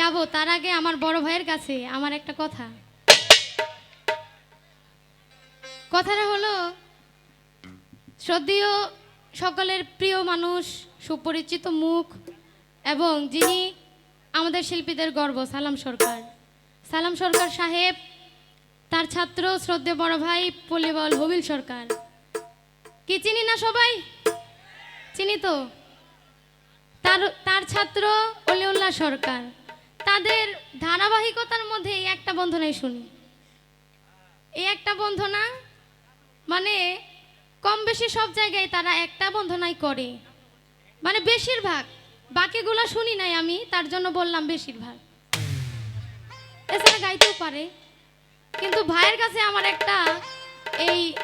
যাব তার আগে আমার বড় ভাইয়ের কাছে আমার একটা কথা। কথাটা হলো, শ্রদ্ধেয় সকলের প্রিয় মানুষ, সুপরিচিত মুখ এবং যিনি আমাদের শিল্পীদের গর্ব, সালাম সরকার। সালাম সরকার সাহেব, তার ছাত্র শ্রদ্ধে বড় ভাই পল্লীবল হবিল সরকার। কি চিনি না সবাই? চিনি তো? তার তার ছাত্র অলিউল্লাহ সরকার। তাদের ধারাবাহিকতার মধ্যে এই একটা বন্ধনাই শুনি। এই একটা বন্ধনা মানে কম বেশি সব জায়গায় তারা একটা বন্ধনাই করে। মানে বেশিরভাগ। বাকিগুলো শুনি নাই আমি, তার জন্য বললাম বেশিরভাগ। এছাড়া গাইতেও পারে। কিন্তু ভাইয়ের কাছে আমার একটা এই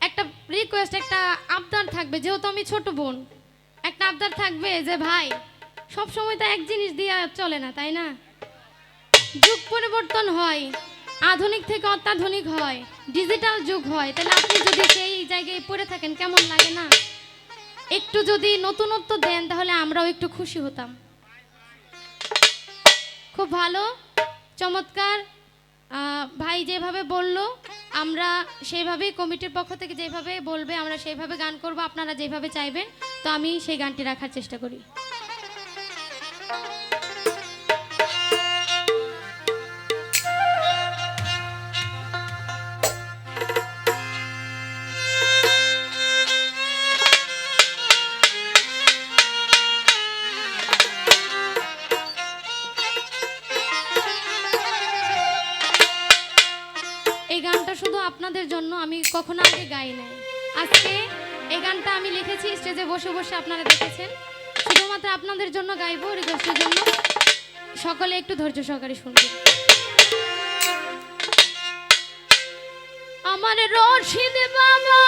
একটা রিকোয়েস্ট একটা আবদার থাকবে। যেহেতু আমি ছোট বোন, একটা আবদার থাকবে যে ভাই সব সময় তো এক জিনিস দিয়ে চলে না, তাই না? যুগ পরিবর্তন হয়। আধুনিক থেকে অত্যাধুনিক হয়। ডিজিটাল যুগ হয়। তাহলে আপনি যদি সেই জায়গায় পড়ে থাকেন, কেমন লাগে না? একটু যদি নতুনত্ব দেন, তাহলে আমরাও একটু খুশি হতাম। খুব ভালো, চমৎকার। ভাই যেভাবে বলল, আমরা সেইভাবেই কমিটির পক্ষ থেকে যেভাবে বলবে, আমরা সেইভাবে গান করব, আপনারা যেভাবে চাইবেন, তো আমি সেই গানটি রাখার চেষ্টা করি। আপনাদের জন্য আমি কখনো আগে গাই নাই। আজকে এই গানটা আমি লিখেছি, স্টেজে বসে বসে আপনারা দেখেছেন। শুধুমাত্র আপনাদের জন্য গাইব রিকোয়েস্টের জন্য। সকলে একটু ধৈর্য সহকারে শুনবেন। আমার রশিদ বাবা